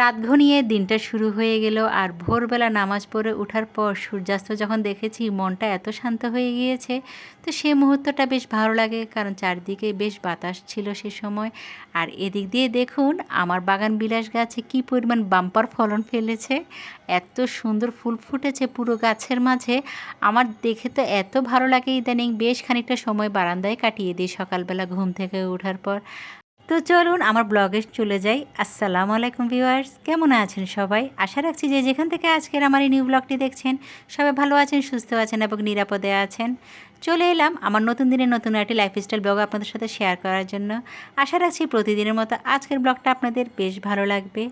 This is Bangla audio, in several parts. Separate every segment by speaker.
Speaker 1: রাত ঘনিয়ে দিনটা শুরু হয়ে গেল আর ভোরবেলা নামাজ পড়ে ওঠার পর সূর্যাস্ত যখন দেখেছি মনটা এত শান্ত হয়ে গিয়েছে, তো সেই মুহূর্তটা বেশ ভালো লাগে কারণ চারদিকে বেশ বাতাস ছিল সে সময়। আর এদিক দিয়ে দেখুন আমার বাগান বিলাস গাছে কি পরিমাণ বাম্পার ফলন ফেলেছে, এত সুন্দর ফুল ফুটেছে পুরো গাছের মাঝে। আমার দেখে তো এত ভালো লাগে ইদানিং, বেশ খানিকটা সময় বারান্দায় কাটিয়ে দিই সকালবেলা ঘুম থেকে ওঠার পর। তো চলুন আমার ব্লগে চলে যাই। আসসালামু আলাইকুম ভিউয়ার্স, কেমন আছেন সবাই? আশা রাখছি যে যেখান থেকে আজকের আমার এই নিউ ব্লগটি দেখছেন, সবাই ভালো আছেন, সুস্থ আছেন এবং নিরাপদে আছেন। চলে এলাম আমার নতুন দিনের নতুন একটি লাইফস্টাইল ব্লগ আপনাদের সাথে শেয়ার করার জন্য। আশা রাখছি প্রতিদিনের মতো আজকের ব্লগটা আপনাদের বেশ ভালো লাগবে।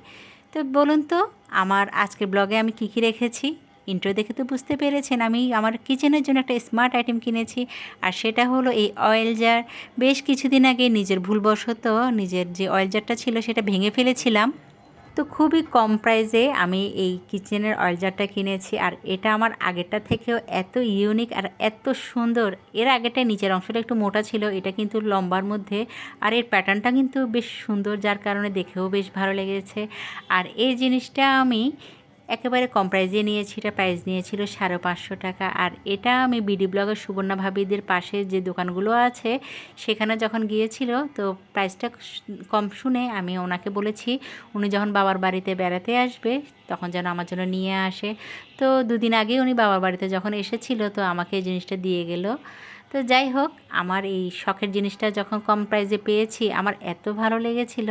Speaker 1: তো বলুন তো, আমার আজকের ব্লগে আমি কী কী রেখেছি? ইন্ট্রো দেখে তো বুঝতে পেরেছেন, আমি আমার কিচেনের জন্য একটা স্মার্ট আইটেম কিনেছি। আর সেটা হলো এই অয়েল জার বেশ কিছুদিন আগে নিজের ভুলবশত নিজের যে অয়েল জারটা ছিল সেটা ভেঙে ফেলেছিলাম। তো খুবই কম প্রাইসে আমি এই কিচেনের অয়েল জারটা কিনেছি। আর এটা আমার আগেরটা থেকেও এত ইউনিক আর এত সুন্দর। এর আগেরটা নিচের অংশটা একটু মোটা ছিল, এটা কিন্তু লম্বার মধ্যে। আর এর প্যাটার্নটা কিন্তু বেশ সুন্দর, যার কারণে দেখেও বেশ ভালো লেগেছে। আর এই জিনিসটা আমি একেবারে কম প্রাইজে নিয়েছি, এটা প্রাইস নিয়েছিল সাড়ে পাঁচশো টাকা। আর এটা আমি বিডি ব্লগের সুবর্ণা ভাবিদের পাশে যে দোকানগুলো আছে, সেখানে যখন গিয়েছিল, তো প্রাইসটা কম শুনে আমি ওনাকে বলেছি, উনি যখন বাবার বাড়িতে বেড়াতে আসবে, তখন যেন আমার জন্য নিয়ে আসে। তো দুদিন আগে উনি বাবার বাড়িতে যখন এসেছিল, তো আমাকে এই জিনিসটা দিয়ে গেল। তো যাই হোক, আমার এই শখের জিনিসটা যখন কম প্রাইসে পেয়েছি, আমার এত ভালো লেগেছিল।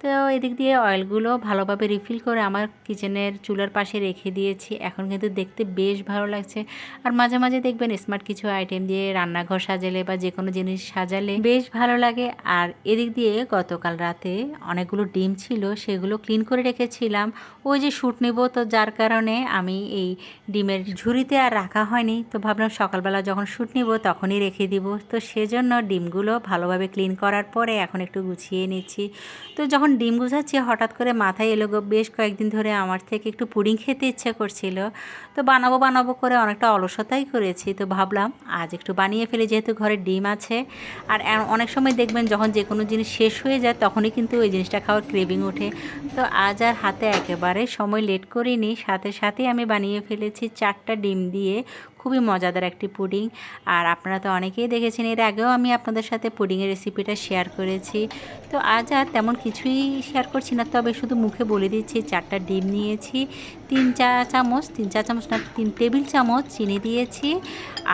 Speaker 1: তো এদিক দিয়ে অয়েলগুলো ভালোভাবে রিফিল করে আমার কিচেনের চুলার পাশে রেখে দিয়েছি। এখন কিন্তু দেখতে বেশ ভালো লাগছে। আর মাঝে মাঝে দেখবেন স্মার্ট কিছু আইটেম দিয়ে রান্নাঘর সাজালে বা যে কোনো জিনিস সাজালে বেশ ভালো লাগে। আর এদিক দিয়ে গতকাল রাতে অনেকগুলো ডিম ছিল, সেগুলো ক্লিন করে রেখেছিলাম। ওই যে শ্যুট নেব তো যার কারণে আমি এই ডিমের ঝুড়িতে আর রাখা হয়নি। তো ভাবলাম সকালবেলা যখন শ্যুট নেব তখনই রেখে দিব। তো সেজন্য ডিমগুলো ভালোভাবে ক্লিন করার পরে এখন একটু গুছিয়ে নিচ্ছি। তো যখন ডিম গুছাচ্ছি, হঠাৎ করে মাথায় এলো বেশ কয়েকদিন ধরে আমার থেকে একটু পুডিং খেতে ইচ্ছে করছিল। তো বানাবো বানাবো করে অনেকটা অলসতাই করেছি। তো ভাবলাম আজ একটু বানিয়ে ফেলি, যেহেতু ঘরে ডিম আছে। আর অনেক সময় দেখবেন যখন যে কোনো জিনিস শেষ হয়ে যায়, তখনই কিন্তু ওই জিনিসটা খাওয়ার ক্রেভিং ওঠে। তো আজ আর হাতে একেবারে সময় লেট করিনি। সাথে সাথে আমি বানিয়ে ফেলেছি চারটা ডিম দিয়ে খুবই মজাদার একটি পুডিং। আর আপনারা তো অনেকেই দেখেছেন, এর আগেও আমি আপনাদের সাথে পুডিংয়ের রেসিপিটা শেয়ার করেছি। তো আজ আর তেমন কিছুই শেয়ার করছি না, তবে শুধু মুখে বলে দিচ্ছি, চারটা ডিম নিয়েছি, তিন চা চামচ, তিন চা চামচ না, তিন টেবিল চামচ চিনি দিয়েছি,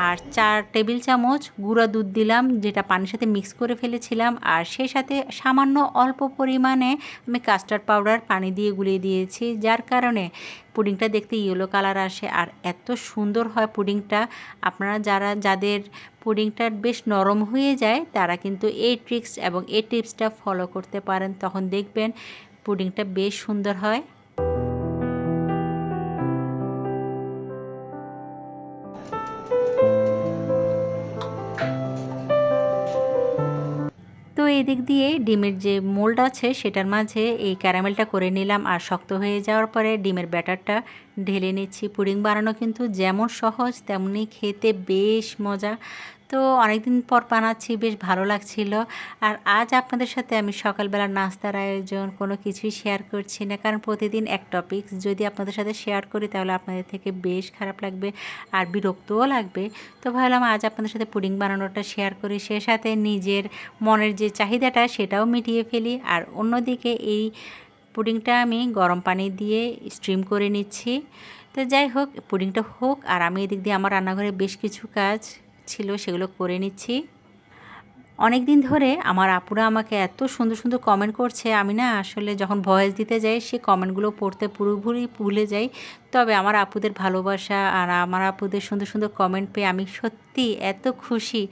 Speaker 1: আর চার টেবিল চামচ গুঁড়া দুধ দিলাম, যেটা পানির সাথে মিক্স করে ফেলেছিলাম, আর সেই সাথে সামান্য অল্প পরিমাণে আমি কাস্টার্ড পাউডার পানি দিয়ে গুলিয়ে দিয়েছি, যার কারণে পুডিংটা দেখতে ইয়েলো কালার আসে। আর এত সুন্দর হয় পুডিংটা। আপনারা যারা, যাদের পুডিংটা বেশ নরম হয়ে যায়, তারা কিন্তু এই ট্রিক্স এবং এই টিপসটা ফলো করতে পারেন। তখন দেখবেন পুডিংটা বেশ সুন্দর হয়। এদিক দিয়ে ডিমের যে মোল্ড আছে সেটার মাঝে এই ক্যারামেলটা করে নিলাম আর শক্ত হয়ে যাওয়ার পরে ডিমের ব্যাটারটা ঢেলে নিচ্ছি। পুডিং বানানো কিন্তু যেমন সহজ, তেমনি খেতে বেশ মজা। তো অনেকদিন পর বানাচ্ছি, বেশ ভালো লাগছিল। আর আজ আপনাদের সাথে আমি সকালবেলা নাস্তার আয়োজন, কোনো কিছুই শেয়ার করছি না। কারণ প্রতিদিন এক টপিক যদি আপনাদের সাথে শেয়ার করি, তাহলে আপনাদের থেকে বেশ খারাপ লাগবে আর বিরক্তও লাগবে। তো ভাবলাম আজ আপনাদের সাথে পুডিং বানানোটা শেয়ার করি। সে সাথে নিজের মনের যে চাহিদাটা, সেটাও মিটিয়ে ফেলি। আর অন্যদিকে এই পুডিংটা আমি গরম পানি দিয়ে স্ট্রিম করে নিচ্ছি। তো যাই হোক, পুডিংটা হোক আর আমি এদিক দিয়ে আমার রান্নাঘরে বেশ কিছু কাজ ছিল, সেগুলো করে নিচ্ছি। অনেক দিন ধরে আমার আপুরা আমাকে এত সুন্দর সুন্দর কমেন্ট করছে। আমি না আসলে যখন ভয়েস দিতে যাই, সে কমেন্টগুলো পড়তে পুরোপুরি ভুলে যাই। তবে আমার আপুদের ভালোবাসা আর আমার আপুদের সুন্দর সুন্দর কমেন্ট পেয়ে আমি সত্যি এত খুশি।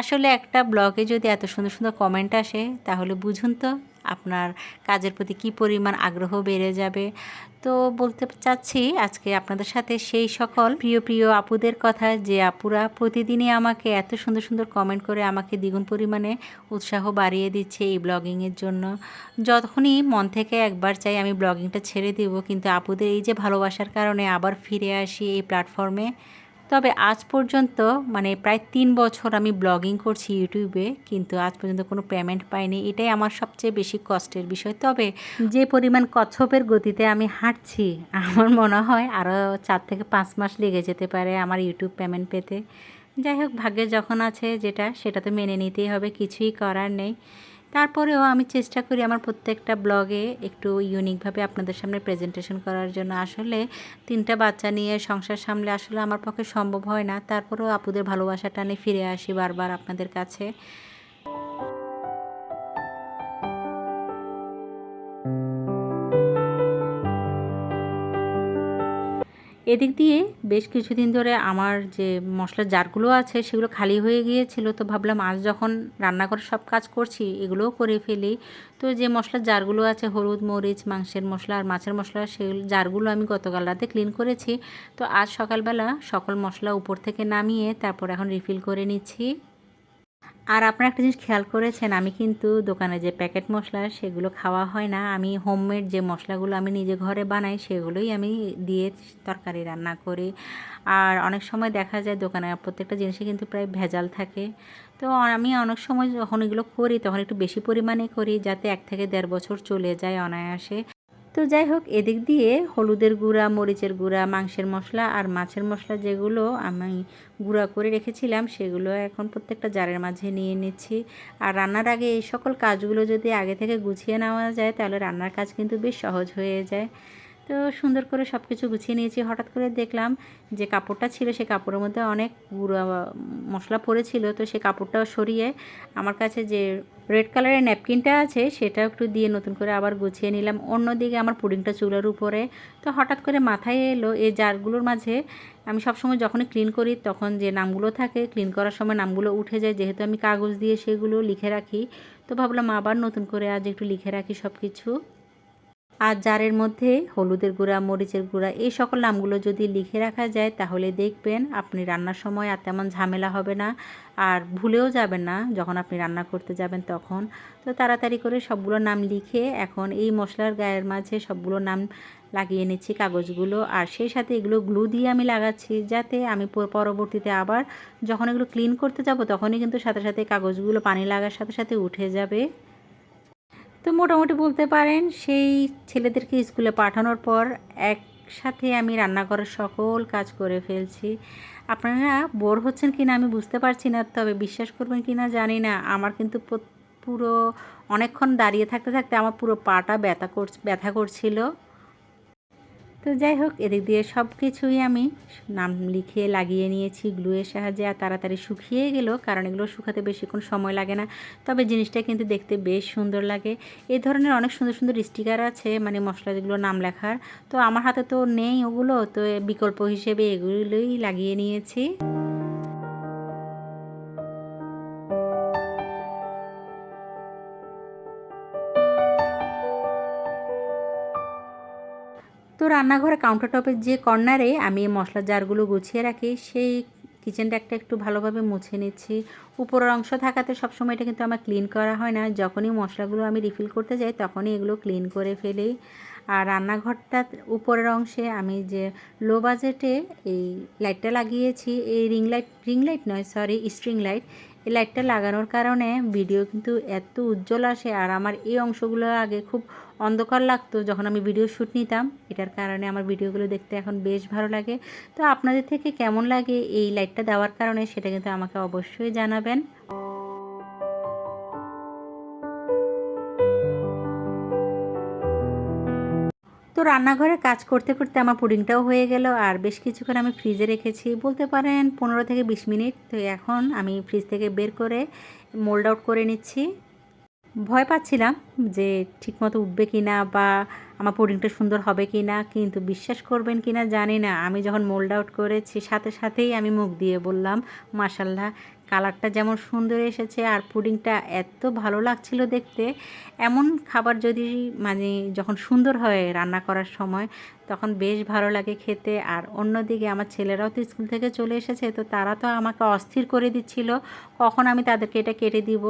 Speaker 1: আসলে একটা ব্লগে যদি এত সুন্দর সুন্দর কমেন্ট আসে, তাহলে বুঝুন তো আপনার কাজের প্রতি কি পরিমাণ আগ্রহ বেড়ে যাবে। তো বলতে চাচ্ছি আজকে আপনাদের সাথে সেই সকল প্রিয় প্রিয় আপুদের কথা, যে আপুরা প্রতিদিনই আমাকে এত সুন্দর সুন্দর কমেন্ট করে আমাকে দ্বিগুণ পরিমাণে উৎসাহ বাড়িয়ে দিচ্ছে এই ব্লগিংয়ের জন্য। যখনই মন থেকে একবার চাই আমি ব্লগিংটা ছেড়ে দেব, কিন্তু আপুদের এই যে ভালোবাসার কারণে আবার ফিরে আসি এই প্ল্যাটফর্মে তবে আজ পর্যন্ত মানে প্রায় তিন বছর আমি ব্লগিং করছি ইউটিউবে, কিন্তু আজ পর্যন্ত কোনো পেমেন্ট পাইনি। এটাই আমার সবচেয়ে বেশি কষ্টের বিষয়। তবে যে পরিমাণ কচ্ছপের গতিতে আমি হাঁটছি, আমার মনে হয় আরও চার থেকে পাঁচ মাস লেগে যেতে পারে আমার ইউটিউব পেমেন্ট পেতে। যাই হোক, ভাগ্যে যখন আছে যেটা, সেটা তো মেনে নিতেই হবে, কিছুই করার নেই। তারপরেও আমি চেষ্টা করি আমার প্রত্যেকটা ব্লগে একটু ইউনিকভাবে আপনাদের সামনে প্রেজেন্টেশন করার জন্য। আসলে তিনটা বাচ্চা নিয়ে সংসার সামলে আসলে আমার পক্ষে সম্ভব হয় না। তারপরেও আপুদের ভালোবাসাটা নিয়ে ফিরে আসি বারবার আপনাদের কাছে। এদিক দিয়ে বেশ কিছুদিন ধরে আমার যে মশলার জারগুলো আছে সেগুলো খালি হয়ে গিয়েছিল, তো ভাবলাম আজ যখন রান্নাঘরে সব কাজ করছি এগুলোও করে ফেলি। তো যে মশলার জারগুলো আছে, হলুদ মরিচ, মাংসের মশলা আর মাছের মশলা সেই জারগুলো আমি গতকাল রাতে ক্লিন করেছি। তো আজ সকালবেলা সকল মশলা উপর থেকে নামিয়ে তারপর এখন রিফিল করে নিচ্ছি। আর আপনারা একটা জিনিস খেয়াল করেছেন, আমি কিন্তু দোকানে যে প্যাকেট মশলা সেগুলো খাওয়া হয় না, আমি হোমমেড যে মশলাগুলো আমি নিজে ঘরে বানাই সেগুলোই আমি দিয়ে তরকারি রান্না করি। আর অনেক সময় দেখা যায় দোকানে প্রত্যেকটা জিনিসে কিন্তু প্রায় ভেজাল থাকে। তো আমি অনেক সময় যখন এগুলো করি তখন একটু বেশি পরিমাণে করি যাতে এক থেকে দেড় বছর চলে যায় অনায়াসে। তো যাই হোক, এদিক দিয়ে হলুদের গুঁড়া, মরিচের গুঁড়া, মাংসের মশলা আর মাছের মশলা যেগুলো আমি গুঁড়া করে রেখেছিলাম, সেগুলো এখন প্রত্যেকটা জারের মাঝে নিয়ে নিচ্ছি। আর রান্নার আগে এই সকল কাজগুলো যদি আগে থেকে গুছিয়ে নেওয়া যায়, তাহলে রান্নার কাজ কিন্তু বেশ সহজ হয়ে যায়। তো সুন্দর করে সব কিছু গুছিয়ে নিয়েছি। হঠাৎ করে দেখলাম যে কাপড়টা ছিল, সে কাপড়ের মধ্যে অনেক গুঁড়ো মশলা পড়েছিল। তো সে কাপড়টাও সরিয়ে আমার কাছে যে রেড কালারের ন্যাপকিনটা আছে সেটা একটু দিয়ে নতুন করে আবার গুছিয়ে নিলাম। অন্যদিকে আমার পুডিংটা চুলার উপরে। তো হঠাৎ করে মাথায় এলো এই জারগুলোর মাঝে আমি সবসময় যখনই ক্লিন করি, তখন যে নামগুলো থাকে ক্লিন করার সময় নামগুলো উঠে যায়। যেহেতু আমি কাগজ দিয়ে সেগুলো লিখে রাখি, তো ভাবলাম আবার নতুন করে আজ একটু লিখে রাখি সব কিছু আর জারের মধ্যে হলুদের গুঁড়া, মরিচের গুঁড়া, এই সকল নামগুলো যদি লিখে রাখা যায় তাহলে দেখবেন আপনি রান্নার সময় আর তেমন ঝামেলা হবে না আর ভুলেও যাবেন না যখন আপনি রান্না করতে যাবেন তখন। তো তাড়াতাড়ি করে সবগুলো নাম লিখে এখন এই মশলার গায়ের মাঝে সবগুলো নাম লাগিয়ে নিচ্ছি কাগজগুলো আর সেই সাথে এগুলো গ্লু দিয়ে আমি লাগাচ্ছি যাতে আমি পরবর্তীতে আবার যখন এগুলো ক্লিন করতে যাব তখনই কিন্তু সাথে সাথে কাগজগুলো পানি লাগার সাথে সাথে উঠে যাবে। তো মোটামুটি বলতে পারেন, সেই ছেলেদেরকে স্কুলে পাঠানোর পর একসাথে আমি রান্নাঘরের সকল কাজ করে ফেলছি। আপনারা বোর হচ্ছেন কি না আমি বুঝতে পারছি না, তবে বিশ্বাস করবেন কি না জানি না। আমার কিন্তু পুরো অনেকক্ষণ দাঁড়িয়ে থাকতে থাকতে আমার পুরো পাটা ব্যথা কর ব্যথা করছিল। তো যাই হোক, এদিক দিয়ে সব কিছুই আমি নাম লিখে লাগিয়ে নিয়েছি গ্লুয়ের সাহায্যে, আর তাড়াতাড়ি শুকিয়ে গেল, কারণ এগুলো শুকাতে বেশিক্ষণ সময় লাগে না। তবে জিনিসটা কিন্তু দেখতে বেশ সুন্দর লাগে। এ ধরনের অনেক সুন্দর সুন্দর স্টিকার আছে মানে মশলা যেগুলো নাম লেখার। তো আমার হাতে তো নেই ওগুলো, তো বিকল্প হিসেবে এগুলোই লাগিয়ে নিয়েছি। রান্নাঘরে কাউন্টার টপের যে কর্নারে আমি মশলার জারগুলো গুছিয়ে রাখি, সেই কিচেনটা একটা একটু ভালোভাবে মুছে নিচ্ছি। উপরের অংশ থাকাতে সবসময় এটা কিন্তু আমার ক্লিন করা হয় না। যখনই মশলাগুলো আমি রিফিল করতে যাই, তখনই এগুলো ক্লিন করে ফেলি। আর রান্নাঘরটা উপরের অংশে আমি যে লো বাজেটে এই লাইটটা লাগিয়েছি, এই রিং লাইট রিং লাইট নয় সরি স্ট্রিং লাইট এই লাইটটা লাগানোর কারণে ভিডিও কিন্তু এত উজ্জ্বল আসে, আর আমার এই অংশগুলো আগে খুব অন্ধকার লাগতো যখন আমি ভিডিও শ্যুট নিতাম। এটার কারণে আমার ভিডিওগুলো দেখতে এখন বেশ ভালো লাগে। তো আপনাদের থেকে কেমন লাগে এই লাইটটা দেওয়ার কারণে সেটা কিন্তু আমাকে অবশ্যই জানাবেন। তো রান্নাঘরে কাজ করতে করতে আমার পুডিংটাও হয়ে গেল, আর বেশ কিছুক্ষণ আমি ফ্রিজে রেখেছি। বলতে পারেন পনেরো থেকে বিশ মিনিট। তো এখন আমি ফ্রিজ থেকে বের করে মোল্ড আউট করে নিচ্ছি। ভয় পাচ্ছিলাম যে ঠিকমতো উঠবে কি না বা আমার পুডিংটা সুন্দর হবে কি না কিন্তু বিশ্বাস করবেন কি না জানি না। আমি যখন মোল্ড আউট করেছি, সাথে সাথেই আমি মুখ দিয়ে বললাম মাসাল্লাহ কালারটা যেমন সুন্দর এসেছে আর পুডিংটা এত ভালো লাগছিল দেখতে। এমন খাবার যদি মানে যখন সুন্দর হয় রান্না করার সময় তখন বেশ ভালো লাগে খেতে। আর অন্যদিকে আমার ছেলেরাও তো স্কুল থেকে চলে এসেছে, তো তারা তো আমাকে অস্থির করে দিচ্ছিল, কখন আমি তাদেরকে এটা কেটে দিব?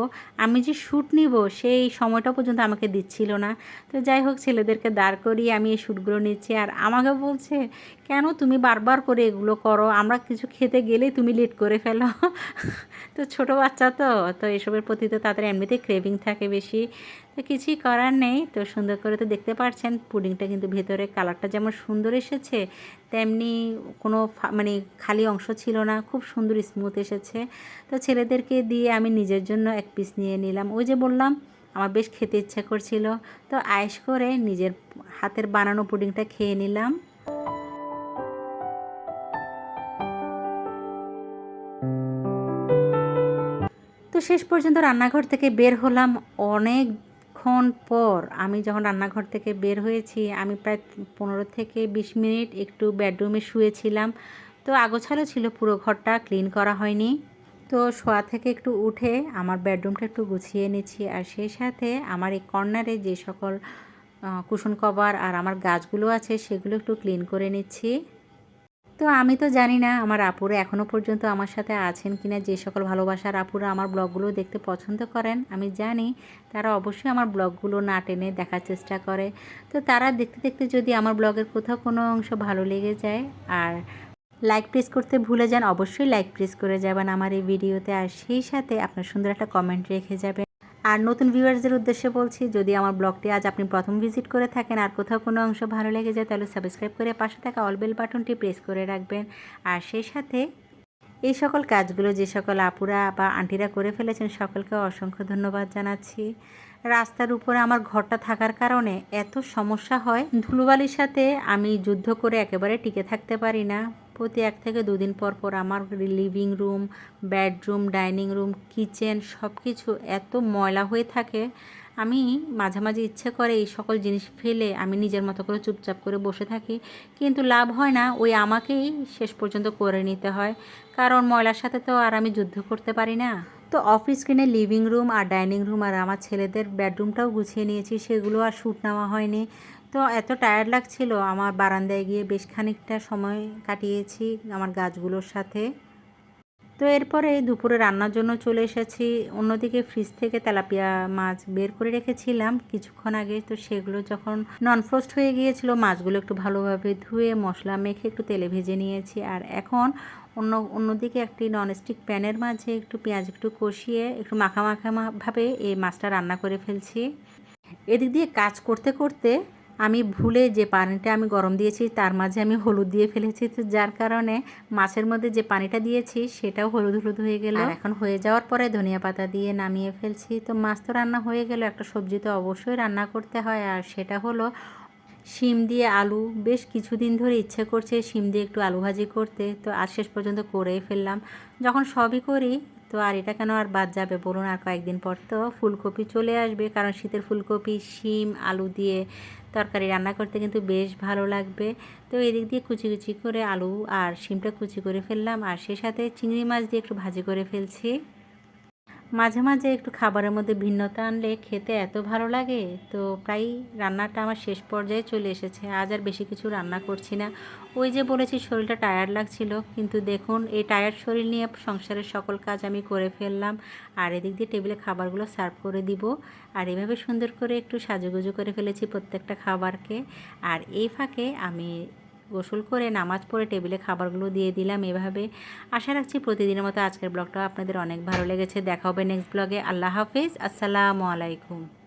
Speaker 1: আমি যে শ্যুট নিব, সেই সময়টা পর্যন্ত আমাকে দিচ্ছিল না। তো যাই হোক, ছেলেদেরকে দাঁড় করিয়ে আমি এই শ্যুটগুলো নিচ্ছি। আর আমাকে বলছে, কেন তুমি বারবার করে এগুলো করো? আমরা কিছু খেতে গেলেই তুমি লেট করে ফেলো। তো ছোট বাচ্চা তো তো এসবের প্রতি তো তাদের এমনিতেই ক্রেভিং থাকে বেশি। তো কিছুই করার নেই। তো সুন্দর করে তো দেখতে পাচ্ছেন পুডিংটা কিন্তু ভেতরে কালারটা যেমন সুন্দর এসেছে, তেমনি কোনো মানে খালি অংশ ছিল না, খুব সুন্দর স্মুথ এসেছে। তো ছেলেদেরকে দিয়ে আমি নিজের জন্য এক পিস নিয়ে নিলাম। ওই যে বললাম, আমার বেশ খেতে ইচ্ছা করছিল। তো আয়েস করে নিজের হাতের বানানো পুডিংটা খেয়ে নিলাম। শেষ পর্যন্ত রান্নাঘর থেকে বের হলাম। অনেকক্ষণ পর আমি যখন রান্নাঘর থেকে বের হয়েছি, আমি প্রায় পনেরো থেকে বিশ মিনিট একটু বেডরুমে শুয়েছিলাম। তো আগোছালো ছিল, পুরো ঘরটা ক্লিন করা হয়নি। তো শোয়া থেকে একটু উঠে আমার বেডরুমটা একটু গুছিয়ে নিচ্ছি আর সেই সাথে আমার এই কর্নারে যে সকল কুশন কভার আর আমার গাছগুলো আছে, সেগুলো একটু ক্লিন করে নিচ্ছি। তো আমি তো জানি না আমার আপুরা এখনও পর্যন্ত আমার সাথে আছেন কিনা, যে সকল ভালোবাসার আপুরা আমার ব্লগগুলো দেখতে পছন্দ করেন, আমি জানি তারা অবশ্যই আমার ব্লগগুলো না টেনে দেখার চেষ্টা করে। তো তারা দেখতে দেখতে যদি আমার ব্লগের কোথাও কোনো অংশ ভালো লেগে যায় আর লাইক প্রেস করতে ভুলে যান, অবশ্যই লাইক প্রেস করে যাবেন আমার এই ভিডিওতে। আর সেই সাথে আপনার সুন্দর একটা কমেন্ট রেখে যাবেন। আর নতুন ভিউয়ার্সদের উদ্দেশ্যে বলছি, যদি আমার ব্লগটি আজ আপনি প্রথম ভিজিট করে থাকেন আর কোথাও কোনো অংশ ভালো লেগে যায়, তাহলে সাবস্ক্রাইব করে পাশে থাকা অল বেল বাটনটি প্রেস করে রাখবেন। আর সেই সাথে এই সকল কাজগুলো যে সকল আপুরা বা আন্টিরা করে ফেলেছেন, সকলকে অসংখ্য ধন্যবাদ জানাচ্ছি। রাস্তার উপরে আমার ঘরটা থাকার কারণে এত সমস্যা হয়। ধুলোবালির সাথে আমি যুদ্ধ করে একেবারে টিকে থাকতে পারি না। প্রতি এক থেকে দুদিন পর পর আমার living room bedroom dining room kitchen সব কিছু এত ময়লা হয়ে থাকে। আমি মাঝে মাঝে ইচ্ছে করে এই সকল জিনিস ফেলে আমি নিজের মতো করে চুপচাপ করে বসে থাকি। কিন্তু লাভ হয় না, ওই আমাকেই শেষ পর্যন্ত করে নিতে হয়। কারণ ময়লার সাথে তো আর আমি যুদ্ধ করতে পারি না। তো অফিস স্ক্রিনে লিভিং রুম আর ডাইনিং রুম আর আমার ছেলেদের বেডরুমটাও গুছিয়ে নিয়েছি, সেগুলো আর শ্যুট নেওয়া হয়নি। তো এত টায়ার্ড লাগছিল, আমার বারান্দায় গিয়ে বেশ খানিকটা সময় কাটিয়েছি আমার গাছগুলোর সাথে। তো এরপরে দুপুরে রান্নার জন্য চলে এসেছি, অন্যদিকে ফ্রিজ থেকে তেলাপিয়া মাছ বের করে রেখেছিলাম কিছুক্ষণ আগে। তো সেগুলো যখন নন ননফ্রোস্ট হয়ে গিয়েছিল, মাছগুলো একটু ভালোভাবে ধুয়ে মশলা মেখে একটু তেলে ভেজে নিয়েছি। আর এখন অন্য, অন্যদিকে একটি ননস্টিক প্যানের মাঝে একটু পেঁয়াজ একটু কষিয়ে একটু মাখা মাখা ভাবে এই মাছটা রান্না করে ফেলছি। এদিক দিয়ে কাজ করতে করতে আমি ভুলে যে পানিটা আমি গরম দিয়েছি তার মাঝে আমি হলুদ দিয়ে ফেলেছি। তো যার কারণে মাছের মধ্যে যে পানিটা দিয়েছি সেটাও হলুদ হলুদ হয়ে গেল। এখন হয়ে যাওয়ার পরে ধনিয়া পাতা দিয়ে নামিয়ে ফেলছি। তো মাছ তো রান্না হয়ে গেল, একটা সবজি তো অবশ্যই রান্না করতে হয়। আর সেটা হলো শিম দিয়ে আলু। বেশ কিছুদিন ধরে ইচ্ছে করছে শিম দিয়ে একটু আলু ভাজি করতে। তো আর শেষ পর্যন্ত করেই ফেললাম। যখন সবই করি, তো আর এটা কেন আর বাদ যাবে বলুন? আর কয়েকদিন পর তো ফুলকপি চলে আসবে। কারণ শীতের ফুলকপি, শিম, আলু দিয়ে তরকারি রান্না করতে কিন্তু বেশ ভালো লাগবে। তো এদিক দিয়ে কুচি কুচি করে আলু আর শিমটা কুচি করে ফেললাম। আর সে সাথে চিংড়ি মাছ দিয়ে একটু ভাজি করে ফেলছি। মাঝে মাঝে একটু খাবারের মধ্যে ভিন্নতা আনলে খেতে এত ভালো লাগে, তো প্রায় রান্নাটা আমার শেষ পর্যায়ে চলে এসেছে। আজ আর বেশি কিছু রান্না করছি না। ওই যে বলেছি, শরীরটা টায়ার্ড লাগছিল, কিন্তু দেখুন, এই টায়ার্ড শরীর নিয়ে সংসারের সকল কাজ আমি করে ফেললাম। আর এদিক দিয়ে টেবিলে খাবারগুলো সার্ভ করে দিব। আর এভাবে সুন্দর করে একটু সাজুগুজু করে ফেলেছি প্রত্যেকটা খাবারকে। আর এই ফাঁকে আমি গোসল করে, নামাজ পড়ে টেবিলে খাবারগুলো দিয়ে দিলাম এভাবে। আশা রাখছি প্রতিদিনের মতো আজকের ব্লগটা আপনাদের অনেক ভালো লেগেছে। দেখা হবে নেক্সট ব্লগে আল্লাহ হাফিজ। আসসালামু আলাইকুম।